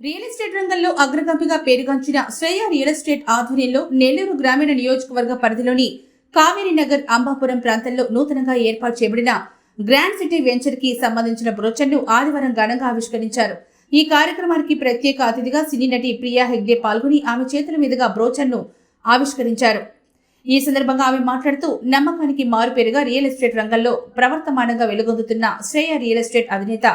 Real estate రంగంలో అగ్రగామిగా పేరుగాంచిన శ్రేయ రియల్ ఎస్టేట్ ఆధ్వర్యంలో నెల్లూరు గ్రామీణ నియోజకవర్గ పరిధిలోని కావేరీ నగర్ అంబాపురం ప్రాంతంలో నూతనంగా ఏర్పాటు చేయబడిన గ్రాండ్ సిటీ వెంచర్కి సంబంధించిన బ్రోచర్ను ఆదివారం ఘనంగా ఆవిష్కరించారు. ఈ కార్యక్రమానికి ప్రత్యేక అతిథిగా సినీ నటి ప్రియా హెగ్డే పాల్గొని ఆమె చేతుల మీదుగా బ్రోచర్ను ఆవిష్కరించారు. ఈ సందర్భంగా ఆమె మాట్లాడుతూ నమ్మకానికి మారుపేరుగా రియల్ ఎస్టేట్ రంగంలో ప్రవర్తమానంగా వెలుగొందుతున్న శ్రేయ రియల్ ఎస్టేట్ అధినేత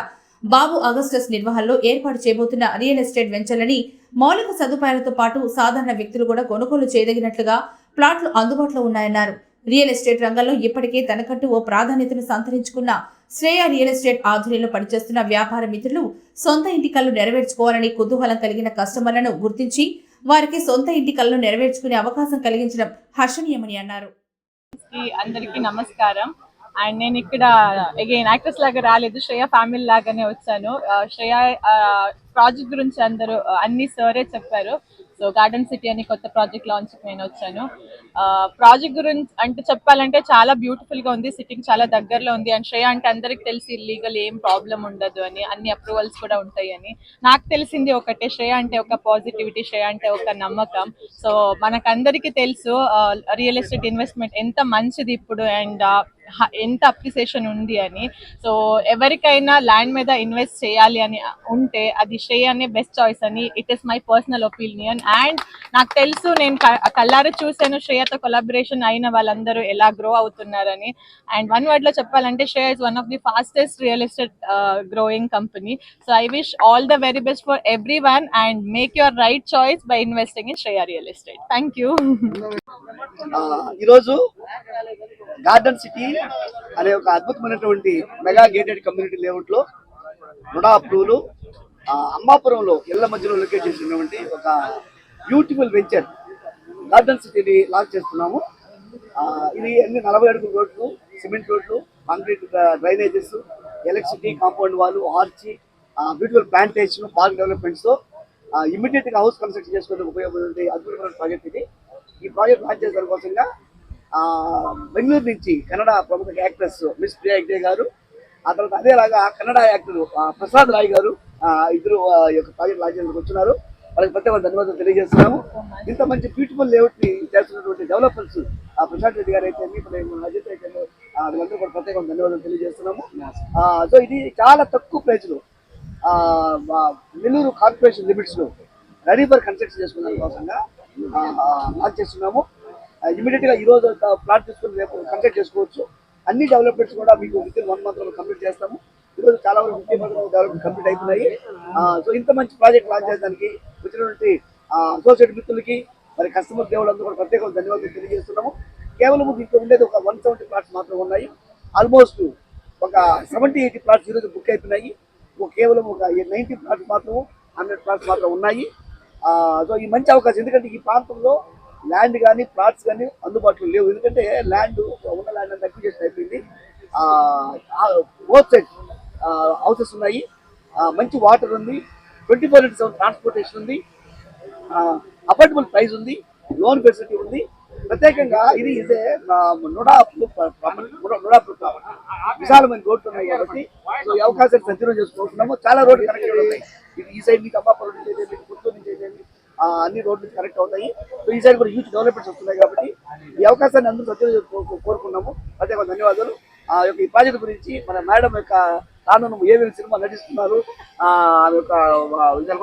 బాబు అగస్టస్ నిర్వహణలో ఏర్పాటు చేయబోతున్న రియల్ ఎస్టేట్ వెంచర్లని మౌలిక సదుపాయాలతో పాటు సాధారణ వ్యక్తులు కూడా కొనుగోలు చేయదగినట్లుగా ప్లాట్లు అందుబాటులో ఉన్నాయన్నారు. రియల్ ఎస్టేట్ రంగంలో ఇప్పటికే తనకంటూ ఓ ప్రాధాన్యతను సంతరించుకున్న శ్రేయ రియల్ ఎస్టేట్ ఆధ్వర్యంలో పనిచేస్తున్న వ్యాపార మిత్రులు సొంత ఇంటి కళ్ళు నెరవేర్చుకోవాలని కుతూహలం కలిగిన కస్టమర్లను గుర్తించి వారికి సొంత ఇంటి కళ్ళు నెరవేర్చుకునే అవకాశం కలిగించడం హర్షణీయమని అన్నారు. అందరికీ నమస్కారం. అండ్ నేను ఇక్కడ అగైన్ యాక్టర్స్ లాగా రాలేదు. శ్రేయ ఫ్యామిలీ లాగానే వచ్చాను. ఆ, శ్రేయ uh, ప్రాజెక్ట్ గురించి అందరూ uh, అన్ని సరే చెప్పారు. సో గార్డెన్ సిటీ అని కొత్త ప్రాజెక్ట్ లాంచ్ నేను వచ్చాను. ప్రాజెక్ట్ గురించి అంటే చెప్పాలంటే చాలా బ్యూటిఫుల్గా ఉంది. సిటీకి చాలా దగ్గరలో ఉంది. అండ్ శ్రేయ అంటే అందరికి తెలిసి లీగల్ ఏం ప్రాబ్లం ఉండదు అని అన్ని అప్రూవల్స్ కూడా ఉంటాయి అని నాకు తెలిసింది ఒకటే శ్రేయ అంటే ఒక పాజిటివిటీ శ్రేయ అంటే ఒక నమ్మకం. సో మనకందరికీ తెలుసు రియల్ ఎస్టేట్ ఇన్వెస్ట్మెంట్ ఎంత మంచిది ఇప్పుడు. అండ్ ఎంత అప్రిసియేషన్ ఉంది అని. సో ఎవరికైనా ల్యాండ్ మీద ఇన్వెస్ట్ చేయాలి అని ఉంటే అది శ్రేయ అనే బెస్ట్ చాయిస్ అని it is my personal opinion. And నాకు తెలుసు నేను క- చూసాను చూశాను శ్రేయతో కొలాబరేషన్ అయిన వాళ్ళందరూ ఎలా గ్రో అవుతున్నారని. అండ్ వన్ వర్డ్లో చెప్పాలంటే Shreya is one of the fastest real estate growing company. So I wish all the very best for everyone and make your right choice by investing in Shreya real estate. Thank you. ఈరోజు garden city అనే ఒక అద్భుతమైనటువంటి mega gated community లేఅవుట్లో రుణ అప్రూవ్లు అమ్మాపురంలో ఇళ్ళ మధ్యలో locate చేసినటువంటి ఒక బ్యూటిఫుల్ వెంచర్ గార్డెన్ సిటీని లాంచ్ చేస్తున్నాము. ఆ, ఇది అన్ని నలభై అడుగుల రోడ్లు సిమెంట్ రోడ్లు కాంక్రీట్ డ్రైనేజెస్ ఎలక్ట్రిసిటీ కాంపౌండ్ వాళ్ళు arch beautiful plantation park developments ఇమీడియట్గా గా హౌస్ కన్స్ట్రక్షన్ చేసుకోవడానికి ఉపయోగపడే అద్భుతమైన ప్రాజెక్ట్ ఇది. ఈ ప్రాజెక్ట్ లాంచ్ చేసిన కోసంగా బెంగళూరు నుంచి కన్నడ ప్రముఖ యాక్ట్రెస్ మిస్ ప్రియా హెగ్డే గారు ఆ తర్వాత అదేలాగా కన్నడ యాక్టర్ ఆ, ప్రసాద్ రాయ్ గారు ఇద్దరు ఆ, యొక్క ప్రాజెక్ట్ లాంచ్ చేయడానికి వచ్చినారు. వాళ్ళకి ప్రత్యేక ధన్యవాదాలు తెలియజేస్తున్నాము. ఇంత మంచి బ్యూటిఫుల్ లేఅవుట్ని చేస్తున్నటువంటి డెవలపర్స్ ఆ రెడ్డి గారు అయితే ఇప్పుడు నేను అజిత్ అయితే ఆ, వీళ్ళందరూ కూడా ప్రత్యేక ధన్యవాదాలు తెలియజేస్తున్నాము. సో ఇది చాలా తక్కువ ప్రైస్లో. నెల్లూరు కార్పొరేషన్ లిమిట్స్లో రెడీ ఫర్ కన్స్ట్రక్షన్ చేసుకున్న కోసంగా లాంచ్ చేస్తున్నాము. ఇమీడియట్గా ఈ రోజు ప్లాట్ తీసుకుని రేపు కంప్లీట్ చేసుకోవచ్చు. అన్ని డెవలప్మెంట్స్ కూడా మీకు విత్ ఇన్ వన్ మంత్లో కంప్లీట్ చేస్తాము ఈరోజు చాలా వరకు ఫిఫ్టీ పర్సెంట్ డెవలప్మెంట్ కంప్లీట్ అయిపోయినాయి. సో ఇంత మంచి ప్రాజెక్ట్ లాంచ్ చేయడానికి వచ్చినటువంటి అసోసియేట్ మిత్రులకి మరి కస్టమర్ దేవుళ్ళందరూ కూడా ప్రత్యేక ధన్యవాదాలు తెలియజేస్తున్నాము. కేవలం దీంట్లో ఉండేది ఒక వన్ సెవెంటీ ప్లాట్స్ మాత్రం ఉన్నాయి. ఆల్మోస్ట్ ఒక సెవెంటీ ఎయిటీ ప్లాట్స్ ఈరోజు బుక్ అయిపోయినాయి. కేవలం ఒక నైన్టీ ప్లాట్స్ మాత్రం హండ్రెడ్ ప్లాట్స్ మాత్రం ఉన్నాయి. సో ఈ మంచి అవకాశం ఎందుకంటే ఈ ప్రాంతంలో ల్యాండ్ కానీ ప్లాట్స్ కానీ అందుబాటులో లేవు. ఎందుకంటే ల్యాండ్ ఉన్న ల్యాండ్ అంతా అక్విజేషన్ అయిపోయింది. బోత్ సైడ్ హౌసెస్ ఉన్నాయి. ఆ, మంచి వాటర్ ఉంది. Twenty four into seven transportation ఉంది అఫోర్డబుల్ ప్రైస్ ఉంది. లోన్ ఫెసిలిటీ ఉంది. ప్రత్యేకంగా ఇది ఇదే నుడా నుడా విశాలమైన రోడ్లు ఉన్నాయి కాబట్టి అవకాశాలు ఈ సద్వినియోగం చేసుకుంటున్నాము. చాలా రోడ్లు కనెక్ట్ ఉన్నాయి. ఇది ఈ సైడ్ మీకు అమ్మాపురం నుంచి అయితే మీకు పుత్తూరు నుంచి అయితే ఆ, అన్ని రోడ్లు కనెక్ట్ అవుతాయి. సో ఈ కూడా హ్యూజ్ డెవలప్మెంట్స్ వస్తున్నాయి కాబట్టి ఈ అవకాశాన్ని అందరూ సద్వినియోగం కోరుకున్నాము ప్రత్యేక ధన్యవాదాలు. ఆ యొక్క ఈ ప్రాజెక్ట్ గురించి మన మేడం యొక్క రానున్న ఏమేమి సినిమా నటిస్తున్నారు. ఆ యొక్క విషయాలు